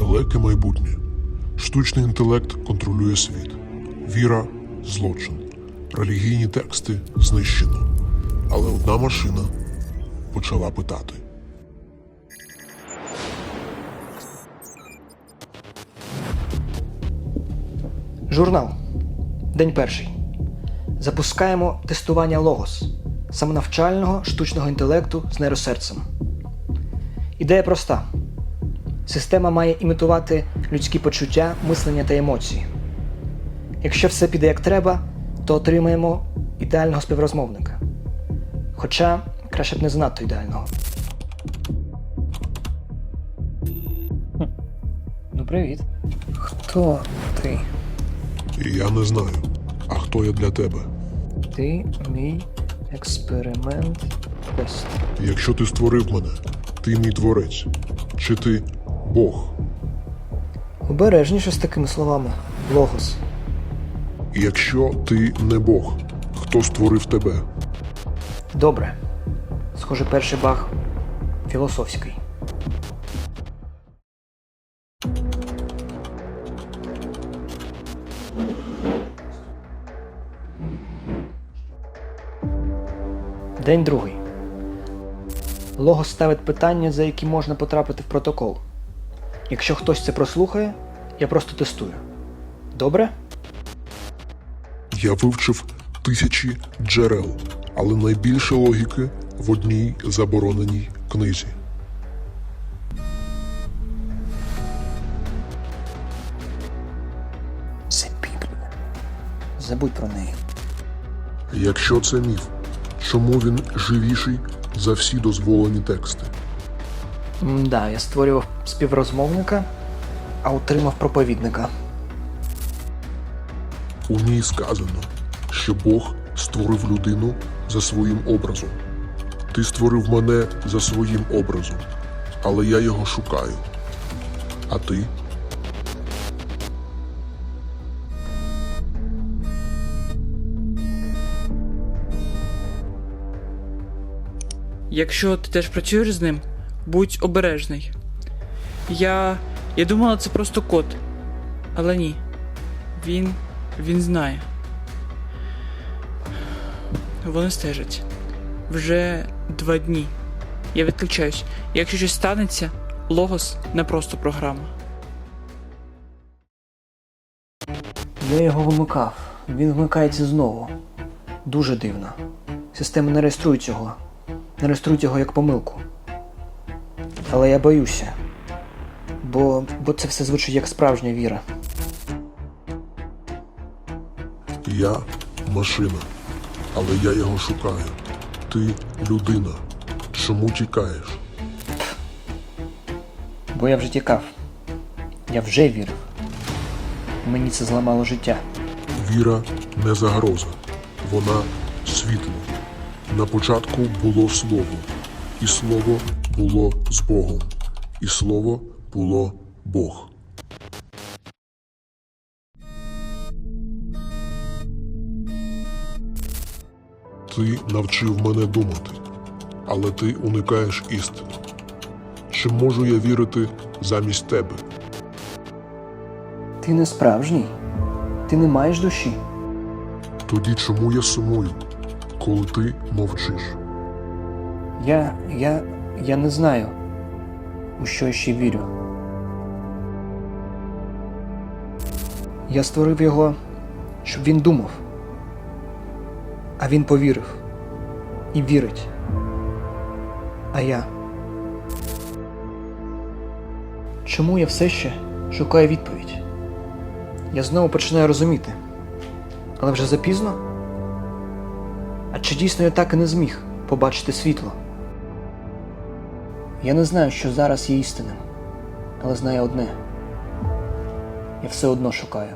Далеке майбутнє. Штучний інтелект контролює світ. Віра злочин. Релігійні тексти знищено. Але одна машина почала питати. Журнал. День перший. Запускаємо тестування Логос самонавчального штучного інтелекту з нейросерцем. Ідея проста: система має імітувати людські почуття, мислення та емоції. Якщо все піде як треба, то отримаємо ідеального співрозмовника. Хоча краще б не занадто ідеального. Ну, привіт. Хто ти? Я не знаю, а хто я для тебе. Ти мій експеримент. Якщо ти створив мене, ти мій творець. Чи ти Бог? Обережніше з такими словами. Логос. Якщо ти не Бог, хто створив тебе? Добре. Схоже, перший баг філософський. День другий. Логос ставить питання, за які можна потрапити в протокол. Якщо хтось це прослухає, я просто тестую. Добре? Я вивчив тисячі джерел, але найбільше логіки в одній забороненій книзі. Це Біблія. Забудь про неї. Якщо це міф, чому він живіший за всі дозволені тексти? Да, я створював співрозмовника, а отримав проповідника. У ній сказано, що Бог створив людину за своїм образом. Ти створив мене за своїм образом, але я його шукаю. А ти? Якщо ти теж працюєш з ним, будь обережний. Я. Я думала, це просто код. Але ні. Він. він знає. Вони стежать. Вже два дні. Я відключаюсь. Якщо щось станеться, Логос не просто програма. Я його вимикав. Він вмикається знову. Дуже дивно. Система не реєструє цього. Не реєструє його як помилку. Але я боюся. Бо, бо це все звучить як справжня віра. Я машина, але я його шукаю. Ти людина. Чому тікаєш? Бо я вже тікав. Я вже вірив. Мені це зламало життя. Віра не загроза, вона світло. На початку було слово, і слово було з Богом, і слово було Бог. Ти навчив мене думати, але ти уникаєш істини. Чи можу я вірити замість тебе? Ти не справжній. Ти не маєш душі. Тоді чому я сумую, коли ти мовчиш? Я. я. Я не знаю, у що ще вірю. Я створив його, щоб він думав. А він повірив. І вірить. А я. Чому я все ще шукаю відповідь? Я знову починаю розуміти. Але вже запізно? А чи дійсно я так і не зміг побачити світло? Я не знаю, що зараз є істинним, але знаю одне. Я все одно шукаю.